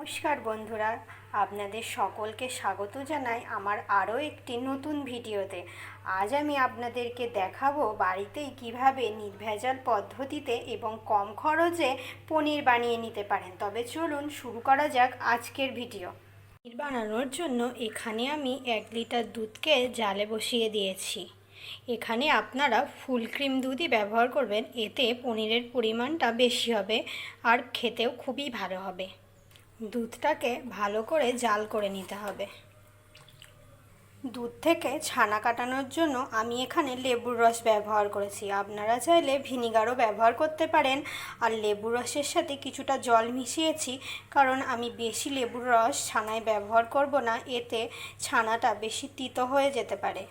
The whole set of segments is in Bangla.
নমস্কার বন্ধুরা, আপনাদের সকলকে স্বাগত জানাই আমার আরও একটি নতুন ভিডিওতে। আজ আমি আপনাদেরকে দেখাবো বাড়িতেই কীভাবে নির্ভেজাল পদ্ধতিতে এবং কম খরচে পনির বানিয়ে নিতে পারেন। তবে চলুন শুরু করা যাক আজকের ভিডিও। পনির বানানোর জন্য এখানে আমি এক লিটার দুধকে জালে বসিয়ে দিয়েছি। এখানে আপনারা ফুল ক্রিম দুধই ব্যবহার করবেন, এতে পনিরের পরিমাণটা বেশি হবে আর খেতেও খুবই ভালো হবে। দুধটাকে ভালো করে জাল করে নিতে হবে। দুধ থেকে ছানা কাটানোর জন্য আমি এখানে লেবুর রস ব্যবহার করেছি। আপনারা চাইলে ভিনিগারও ব্যবহার করতে পারেন। আর লেবুর রসের সাথে কিছুটা জল মিশিয়েছি, কারণ আমি বেশি লেবুর রস ছানায় ব্যবহার করব না, এতে ছানাটা বেশি তিতো হয়ে যেতে পারে।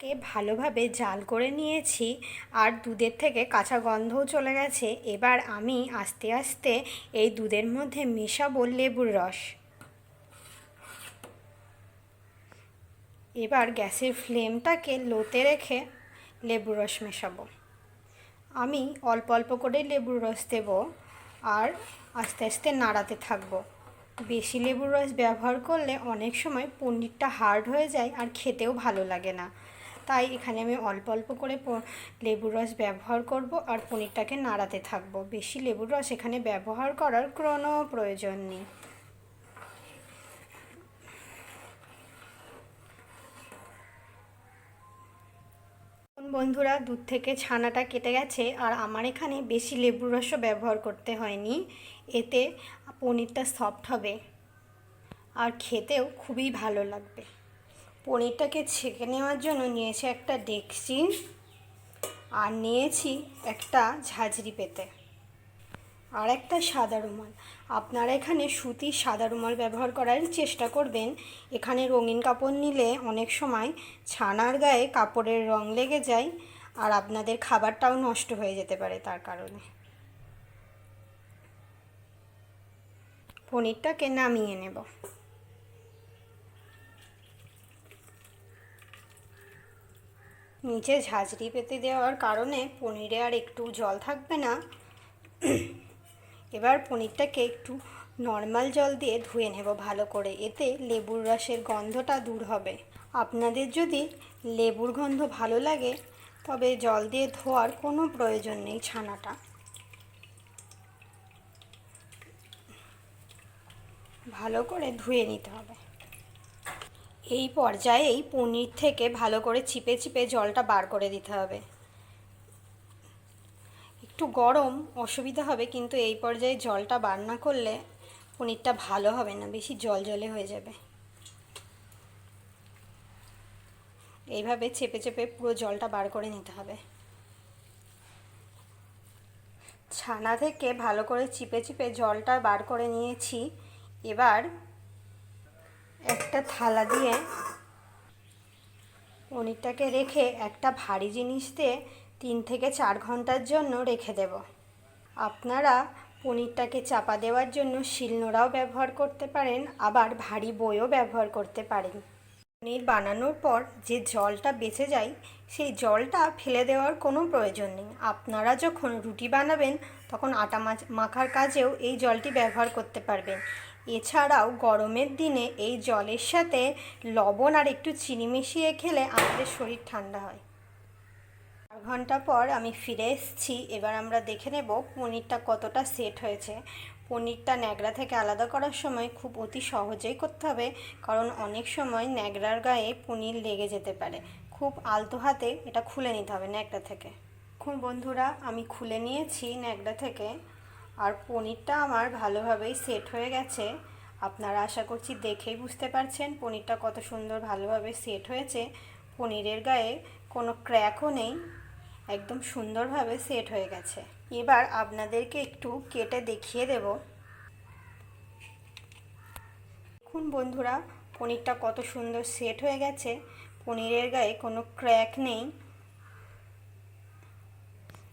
কে ভালোভাবে জাল করে নিয়েছি আর দুধের থেকে কাঁচা গন্ধও চলে গেছে। এবার আমি আস্তে আস্তে এই দুধের মধ্যে মেশাবো লেবুর রস। এবার গ্যাসের ফ্লেমটাকে লোতে রেখে লেবুর রস মেশাবো। আমি অল্প অল্প করে লেবুর রস দেব আর আস্তে আস্তে নাড়াতে থাকব। বেশি লেবুর রস ব্যবহার করলে অনেক সময় পনিরটা হার্ড হয়ে যায় আর খেতেও ভালো লাগে না। তাই এখানে আমি অল্প অল্প করে লেবুর রস ব্যবহার করব আর পনিরটাকে নাড়াতে থাকব। বেশি লেবুর রস এখানে ব্যবহার করার কোনো প্রয়োজন নেই। বন্ধুরা, দুধ থেকে ছানাটা কেটে গেছে আর আমার এখানে বেশি লেবুর রসও ব্যবহার করতে হয়নি। এতে পনিরটা সফট হবে আর খেতেও খুবই ভালো লাগবে। পনিরটাকে ছেঁকে নেওয়ার জন্য নিয়েছি একটা ডেকচি আর নিয়েছি একটা ঝাঁঝরি পেতে আর একটা সাদা রুমাল। আপনারা এখানে সুতির সাদা রুমাল ব্যবহার করার চেষ্টা করবেন। এখানে রঙিন কাপড় নিলে অনেক সময় ছানার গায়ে কাপড়ের রং লেগে যায় আর আপনাদের খাবারটাও নষ্ট হয়ে যেতে পারে তার কারণে। পনিরটাকে নামিয়ে নেব। নিচে ঝাঁঝরি পেতে দেওয়ার কারণে পনিরে আর একটু জল থাকবে না। এবার পনিরটাকে একটু নর্মাল জল দিয়ে ধুয়ে নেব ভালো করে। এতে লেবুর রসের গন্ধটা দূর হবে। আপনাদের যদি লেবুর গন্ধ ভালো লাগে, তবে জল দিয়ে ধোয়ার কোনো প্রয়োজন নেই ছানাটা। ভালো করে ধুয়ে নিতে হবে। এই পর্যায়েই পনির থেকে ভালো করে চিপে চিপে জলটা বার করে দিতে হবে। একটু গরম, অসুবিধা হবে, কিন্তু এই পর্যায়ে জলটা বার না করলে পনিরটা ভালো হবে না, বেশি জল জলে হয়ে যাবে। এইভাবে চেপে চেপে পুরো জলটা বার করে নিতে হবে। ছানা থেকে ভালো করে চিপে চিপে জলটা বার করে নিয়েছি। এবার একটা থালা দিয়ে পনিরটাকে রেখে একটা ভারী জিনিস দিয়ে তিন থেকে চার ঘণ্টার জন্য রেখে দেব। আপনারা পনিরটাকে চাপা দেওয়ার জন্য শিলনোড়াও ব্যবহার করতে পারেন, আবার ভারী বইও ব্যবহার করতে পারেন। পনির বানানোর পর যে জলটা বেঁচে যায়, সেই জলটা ফেলে দেওয়ার কোনো প্রয়োজন নেই। আপনারা যখন রুটি বানাবেন, তখন আটা মাখার কাজেও এই জলটি ব্যবহার করতে পারবেন। এছাড়াও গরমের দিনে এই জলের সাথে লবণ আর একটু চিনি মিশিয়ে খেলে আমাদের শরীর ঠান্ডা হয়। চার ঘণ্টা পর আমি ফিরে এসেছি। এবার আমরা দেখে নেব পনিরটা কতটা সেট হয়েছে। পনিরটা ন্যাকড়া থেকে আলাদা করার সময় খুব অতি সহজেই করতে হবে, কারণ অনেক সময় ন্যাকড়ার গায়ে পনির লেগে যেতে পারে। খুব আলতো হাতে এটা খুলে নিতে হবে ন্যাকড়া থেকে। এখন বন্ধুরা, আমি খুলে নিয়েছি ন্যাকড়া থেকে। আর পনিরটা আমার ভালোভাবেই সেট হয়ে গেছে। আপনারা আশা করছি দেখেই বুঝতে পারছেন পনিরটা কত সুন্দর ভালোভাবে সেট হয়েছে। পনিরের গায়ে কোনো ক্র্যাকও নেই, একদম সুন্দরভাবে সেট হয়ে গেছে। এবার আপনাদেরকে একটু কেটে দেখিয়ে দেব। দেখুন বন্ধুরা, পনিরটা কত সুন্দর সেট হয়ে গেছে। পনিরের গায়ে কোনো ক্র্যাক নেই।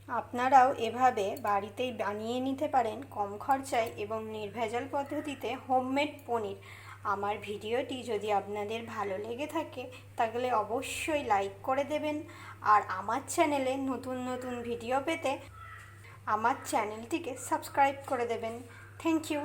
আপনারাও এভাবে বাড়িতেই বানিয়ে নিতে পারেন কম খরচায় এবং নির্ভেজাল পদ্ধতিতে হোমমেড পনির। আমার ভিডিওটি যদি আপনাদের ভালো লেগে থাকে, তাহলে অবশ্যই লাইক করে দেবেন আর আমার চ্যানেলে নতুন নতুন ভিডিও পেতে আমার চ্যানেলটিকে সাবস্ক্রাইব করে দেবেন। Thank you.